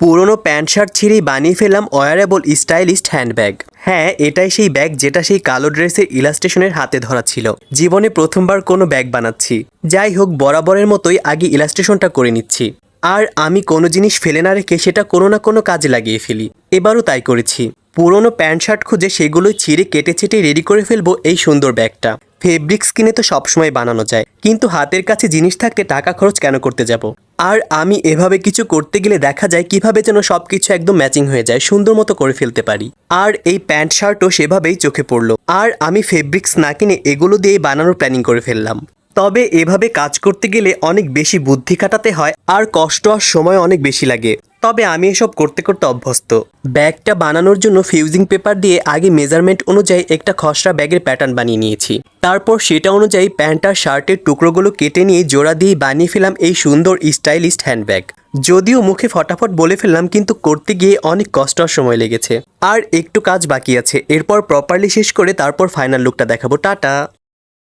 পুরনো pant shirt ছিঁড়েই বানিয়ে ফেললাম ওয়ারেবল স্টাইলিস্ট হ্যান্ডব্যাগ হ্যাঁ এটাই সেই ব্যাগ যেটা সেই কালো ড্রেসের ইলাস্ট্রেশনের হাতে ধরা ছিল। জীবনে প্রথমবার কোনো ব্যাগ বানাচ্ছি। যাই হোক, বরাবরের মতোই আগে ইলাস্ট্রেশনটা করে নিচ্ছি। আর আমি কোনো জিনিস ফেলে না রেখে সেটা কোনো না কোনো কাজে লাগিয়ে ফেলি। এবারও তাই করেছি। পুরনো প্যান্ট শার্ট খুঁজে সেগুলোই ছিঁড়ে কেটে ছেটে রেডি করে ফেলব এই সুন্দর ব্যাগটা ফেব্রিক্স কিনে তো সবসময় বানানো যায়। কিন্তু হাতের কাছে জিনিস থাকতে টাকা খরচ কেন করতে যাব? আর আমি এভাবে কিছু করতে গেলে দেখা যায় কীভাবে যেন সব কিছু একদম ম্যাচিং হয়ে যায়, সুন্দর মতো করে ফেলতে পারি। আর এই প্যান্ট শার্টও সেভাবেই চোখে পড়ল। আর আমি ফেব্রিক্স না কিনে এগুলো দিয়েই বানানোর প্ল্যানিং করে ফেললাম। তবে এভাবে কাজ করতে গেলে অনেক বেশি বুদ্ধি খাটাতে হয় আর কষ্ট আর সময় অনেক বেশি লাগে। তবে আমি এসব করতে করতে অভ্যস্ত। ব্যাগটা বানানোর জন্য ফিউজিং পেপার দিয়ে আগে মেজারমেন্ট অনুযায়ী একটা খসড়া ব্যাগের প্যাটার্ন বানিয়ে নিয়েছি। তারপর সেটা অনুযায়ী প্যান্ট আর শার্টের টুকরোগুলো কেটে নিয়ে জোড়া দিয়ে বানিয়ে ফেলাম এই সুন্দর স্টাইলিস্ট হ্যান্ডব্যাগ। যদিও মুখে ফটাফট বলে ফেললাম, কিন্তু করতে গিয়ে অনেক কষ্ট আর সময় লেগেছে। আর একটু কাজ বাকি আছে। এরপর প্রপারলি শেষ করে তারপর ফাইনাল লুকটা দেখাবো। টাটা!